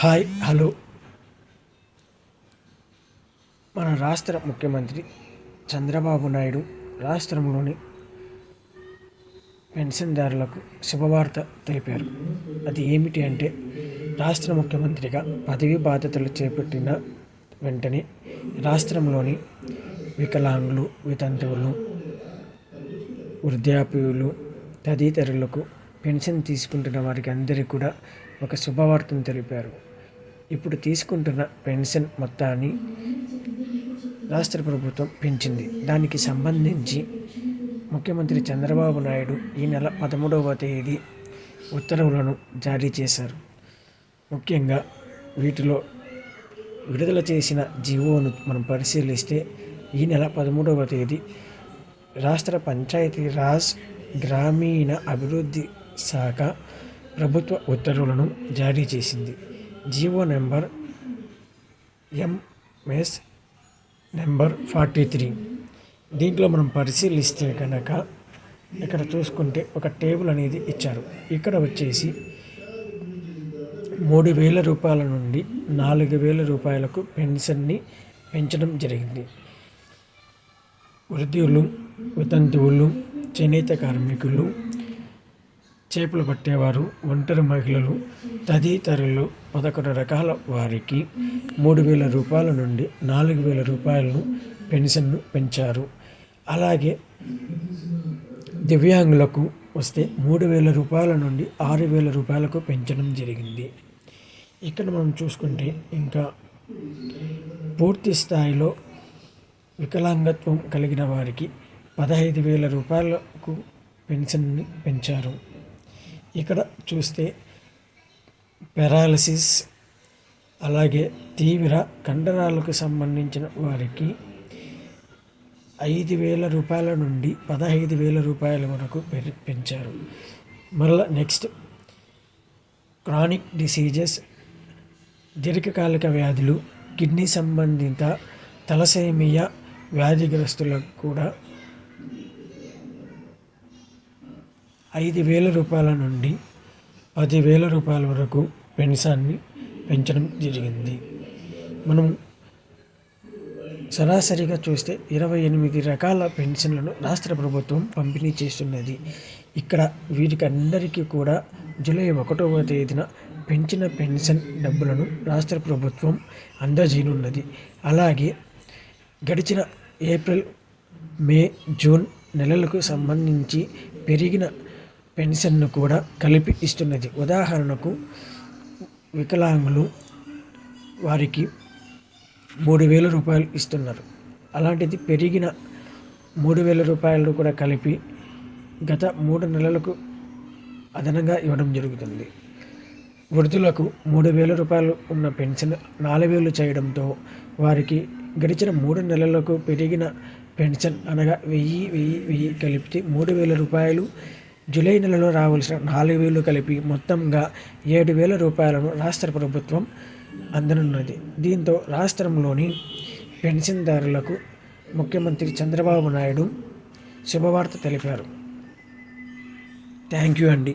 Hi hello. మన రాష్ట్ర ముఖ్యమంత్రి చంద్రబాబు నాయుడు రాష్ట్రంలోని పెన్షన్దారులకు శుభవార్త తెలిపారు. అది ఏమిటి అంటే రాష్ట్ర ముఖ్యమంత్రిగా పదవి బాధ్యతలు చేపట్టిన వెంటనే రాష్ట్రంలోని వికలాంగులు వితంతువులు వృద్ధాప్యులు తదితరులకు పెన్షన్ తీసుకుంటున్న వారికి అందరికీ కూడా ఒక శుభవార్తను తెలిపారు. ఇప్పుడు తీసుకుంటున్న పెన్షన్ మొత్తాన్ని రాష్ట్ర ప్రభుత్వం పెంచింది. దానికి సంబంధించి ముఖ్యమంత్రి చంద్రబాబు నాయుడు ఈ నెల పదమూడవ తేదీ ఉత్తర్వులను జారీ చేశారు. ముఖ్యంగా వీటిలో విడుదల చేసిన జీవోను మనం పరిశీలిస్తే ఈ నెల పదమూడవ తేదీ రాష్ట్ర పంచాయతీరాజ్ గ్రామీణ అభివృద్ధి శాఖ ప్రభుత్వ ఉత్తర్వులను జారీ చేసింది. GO number MS number forty three. దీంట్లో మనం పరిశీలిస్తే కనుక ఇక్కడ చూసుకుంటే ఒక టేబుల్ అనేది ఇచ్చారు. ఇక్కడ వచ్చేసి మూడు వేల రూపాయల నుండి నాలుగు వేల రూపాయలకు పెన్షన్ని పెంచడం జరిగింది. వృద్ధులు వితంతువులు చేనేత కార్మికులు చేపలు పట్టేవారు ఒంటరి మహిళలు తదితరులు పదకొండు రకాల వారికి మూడు వేల రూపాయల నుండి నాలుగు వేల రూపాయలను పెన్షన్ను పెంచారు. అలాగే దివ్యాంగులకు వస్తే మూడు వేల రూపాయల నుండి ఆరు వేల రూపాయలకు పెంచడం జరిగింది. ఇక్కడ మనం చూసుకుంటే ఇంకా పూర్తి స్థాయిలో వికలాంగత్వం కలిగిన వారికి పదహైదు వేల రూపాయలకు పెన్షన్ని పెంచారు. ఇక్కడ చూస్తే పెరాలసిస్ అలాగే తీవ్ర కండరాలకు సంబంధించిన వారికి ఐదు వేల రూపాయల నుండి పదహైదు వేల రూపాయల వరకు పెంచారు. మరలా నెక్స్ట్ క్రానిక్ డిసీజెస్ దీర్ఘకాలిక వ్యాధులు కిడ్నీ సంబంధిత తలసేమియా వ్యాధిగ్రస్తులకు కూడా ఐదు వేల రూపాయల నుండి పదివేల రూపాయల వరకు పెన్షన్ని పెంచడం జరిగింది. మనం సరాసరిగా చూస్తే ఇరవై ఎనిమిది రకాల పెన్షన్లను రాష్ట్ర ప్రభుత్వం పంపిణీ చేస్తున్నది. ఇక్కడ వీరికి అందరికీ కూడా జూలై ఒకటవ తేదీన పెంచిన పెన్షన్ డబ్బులను రాష్ట్ర ప్రభుత్వం అందజేయనున్నది. అలాగే గడిచిన ఏప్రిల్ మే జూన్ నెలలకు సంబంధించి పెరిగిన పెన్షన్ను కూడా కలిపి ఇస్తున్నది. ఉదాహరణకు వికలాంగులు వారికి మూడు వేల రూపాయలు ఇస్తున్నారు. అలాంటిది పెరిగిన మూడు వేల రూపాయలు కూడా కలిపి గత మూడు నెలలకు అదనంగా ఇవ్వడం జరుగుతుంది. వృద్ధులకు మూడు వేల రూపాయలు ఉన్న పెన్షన్ నాలుగు వేలు చేయడంతో వారికి గడిచిన మూడు నెలలకు పెరిగిన పెన్షన్ అనగా వెయ్యి వెయ్యి వెయ్యి కలిపితే మూడు వేల రూపాయలు జూలై నెలలో రావాల్సిన నాలుగు వేలు కలిపి మొత్తంగా ఏడు వేల రూపాయలను రాష్ట్ర ప్రభుత్వం అందనున్నది. దీంతో రాష్ట్రంలోని పెన్షన్దారులకు ముఖ్యమంత్రి చంద్రబాబు నాయుడు శుభవార్త తెలిపారు. థ్యాంక్ యూ అండి.